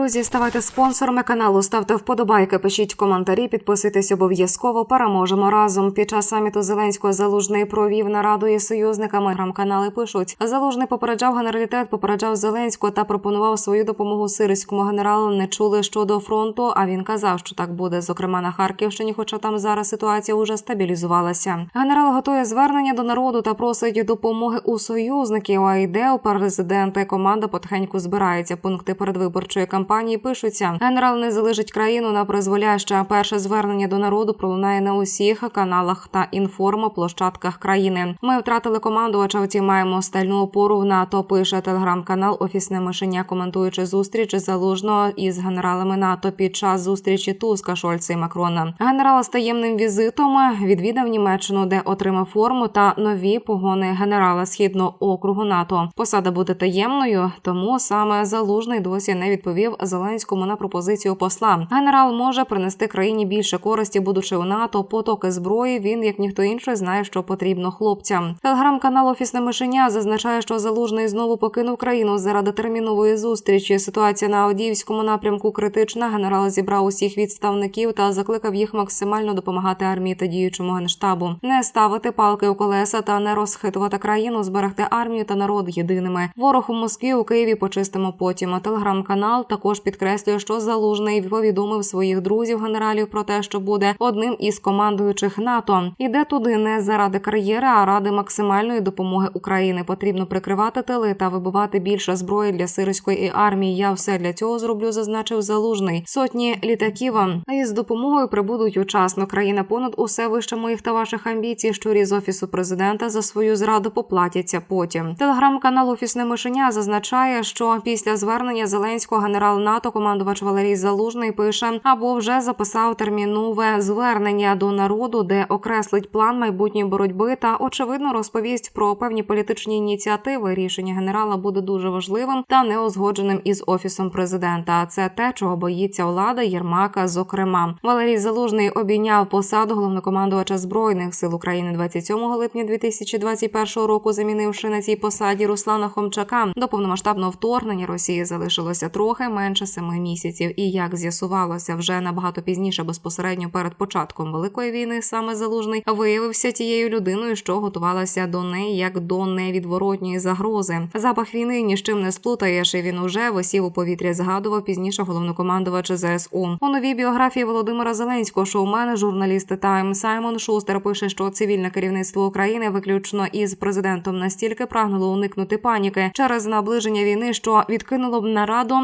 Друзі, ставайте спонсорами каналу, ставте вподобайки, пишіть коментарі, підписуйтесь обов'язково. Переможемо разом. Під час саміту Зеленського залужний провів нараду із союзниками. Грам-канали пишуть. Залужний попереджав генералітет, попереджав Зеленського та пропонував свою допомогу сирському генералу. Не чули щодо фронту. А він казав, що так буде, зокрема на Харківщині, хоча там зараз ситуація уже стабілізувалася. Генерал готує звернення до народу та просить допомоги у союзників. А йде у президента команда потихеньку збирається. Пункти передвиборчої кампанії пишуться. Генерал не залишить країну на призволяще. Перше звернення до народу пролунає на усіх каналах та інформоплощадках країни. Ми втратили командувача, втім маємо стальну опору в НАТО. Пише телеграм-канал Офісне мишеня, коментуючи зустріч залужного із генералами НАТО під час зустрічі Туска, Шольца і Макрона. Генерал з таємним візитом відвідав Німеччину, де отримав форму та нові погони генерала східного округу НАТО. Посада буде таємною, тому саме залужний досі не відповів Зеленському на пропозицію посла. Генерал може принести країні більше користі, будучи у НАТО, потоки зброї. Він, як ніхто інший, знає, що потрібно хлопцям. Телеграм-канал Офісне мишеня зазначає, що залужний знову покинув країну заради термінової зустрічі. Ситуація на Авдіївському напрямку критична. Генерал зібрав усіх відставників та закликав їх максимально допомагати армії та діючому генштабу, не ставити палки у колеса та не розхитувати країну, зберегти армію та народ єдиними. Ворог у Москві у Києві почистимо потім. Телеграм-канал також підкреслює, що залужний повідомив своїх друзів генералів про те, що буде одним із командуючих НАТО. Іде туди не заради кар'єри, а ради максимальної допомоги України. Потрібно прикривати тили та вибивати більше зброї для сирської армії. Я все для цього зроблю, зазначив залужний. Сотні літаків із допомогою прибудуть учасно. Країна понад усе вище моїх та ваших амбіцій. Щурі з офісу президента за свою зраду поплатяться потім. Телеграм-канал Офісне мишеня зазначає, що після звернення Зеленського генерал НАТО, командувач Валерій Залужний, пише або вже записав термінове звернення до народу, де окреслить план майбутньої боротьби та очевидно розповість про певні політичні ініціативи. Рішення генерала буде дуже важливим та неузгодженим із офісом президента. Це те, чого боїться влада Єрмака. Зокрема, Валерій Залужний обійняв посаду головнокомандувача збройних сил України 27 липня 2021 року, замінивши на цій посаді Руслана Хомчака. До повномасштабного вторгнення Росії залишилося трохи менше семи місяців. І як з'ясувалося, вже набагато пізніше, безпосередньо перед початком великої війни, саме залужний виявився тією людиною, що готувалася до неї як до невідворотньої загрози. Запах війни ні з чим не сплутаєш. і Він уже висів у повітрі. Згадував пізніше головнокомандувач ЗСУ. У новій біографії Володимира Зеленського шоумени, журналісти Тайм Саймон Шустер пише, що цивільне керівництво України виключно із президентом настільки прагнуло уникнути паніки через наближення війни, що відкинуло б нараду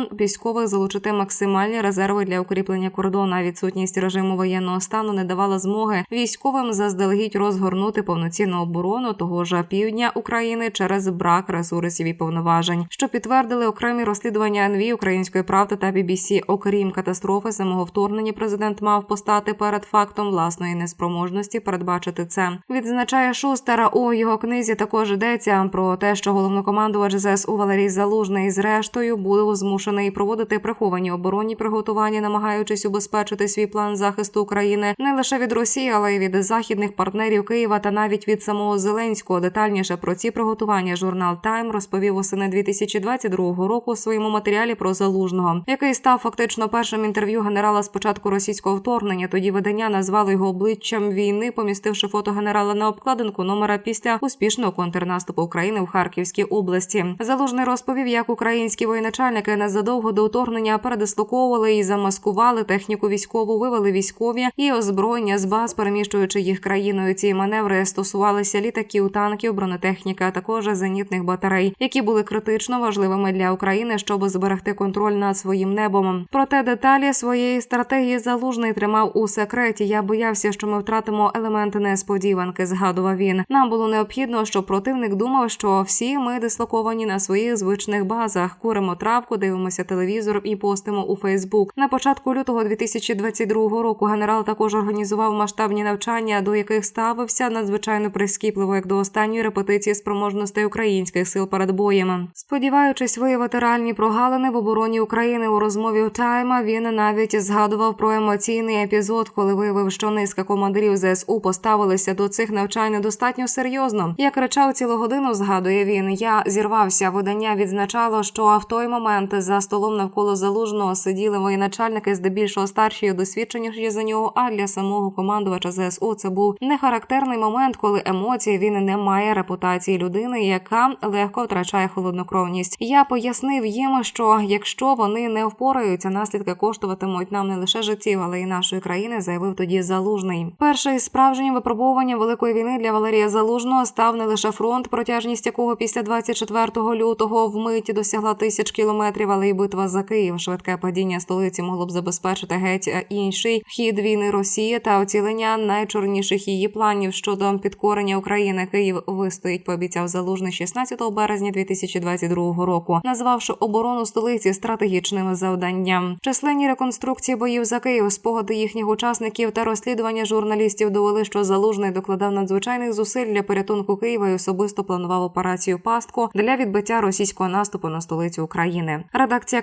військових залучити максимальні резерви для укріплення кордону. Відсутність режиму воєнного стану не давала змоги військовим заздалегідь розгорнути повноцінну оборону того ж півдня України через брак ресурсів і повноважень, що підтвердили окремі розслідування НВ Української правди та BBC. Окрім катастрофи самого вторгнення, президент мав постати перед фактом власної неспроможності передбачити це. Відзначає Шустера у його книзі. Також йдеться про те, що головнокомандувач ЗСУ Валерій Залужний зрештою був змушений проводити приховані оборонні приготування, намагаючись убезпечити свій план захисту України не лише від Росії, але й від західних партнерів Києва та навіть від самого Зеленського. Детальніше про ці приготування журнал Тайм розповів восени 2022 року у своєму матеріалі про залужного, який став фактично першим інтерв'ю генерала з початку російського вторгнення. Тоді видання назвало його обличчям війни, помістивши фото генерала на обкладинку номера після успішного контрнаступу України в Харківській області. Залужний розповів, як українські воєначальники незадовго до вторгнення передислоковували і замаскували техніку військову, вивели військові і озброєння з баз, переміщуючи їх країною. Ці маневри стосувалися літаків, танків, бронетехніки, а також зенітних батарей, які були критично важливими для України, щоб зберегти контроль над своїм небом. Проте деталі своєї стратегії залужний тримав у секреті. Я боявся, що ми втратимо елементи несподіванки. Згадував він. Нам було необхідно, щоб противник думав, що всі ми дислоковані на своїх звичних базах. Куримо травку, дивимося телевізор і постимо у Фейсбук. На початку лютого 2022 року генерал також організував масштабні навчання, до яких ставився надзвичайно прискіпливо, як до останньої репетиції спроможностей українських сил перед боєм. Сподіваючись виявити реальні прогалини в обороні України у розмові у Тайма, він навіть згадував про емоційний епізод, коли виявив, що низка командирів ЗСУ поставилися до цих навчань достатньо серйозно. Як кричав цілу годину, згадує він. Я зірвався. Видання відзначало, що в той момент за столом навколо залужного сиділи воєначальники, здебільшого старші і досвідченіші за нього. А для самого командувача ЗСУ це був нехарактерний момент, коли емоції він не має репутації людини, яка легко втрачає холоднокровність. Я пояснив їм, що якщо вони не впораються, наслідки коштуватимуть нам не лише життів, але й нашої країни, заявив тоді залужний. Перший справжнім випробуванням великої війни для Валерія Залужного став не лише фронт, протяжність якого після 24 лютого вмиті досягла тисяч кілометрів, але й битва за Київ. Швидке падіння столиці могло б забезпечити геть е, інший хід війни Росії та оцілення найчорніших її планів щодо підкорення України. Київ вистоїть, пообіцяв залужний 16 березня 2022 року, назвавши оборону столиці стратегічним завданням. Численні реконструкції боїв за Київ, спогади їхніх учасників та розслідування журналістів довели, що залужний докладав надзвичайних зусиль для порятунку Києва і особисто планував операцію Пастку для відбиття російського наступу на столицю України. Редакція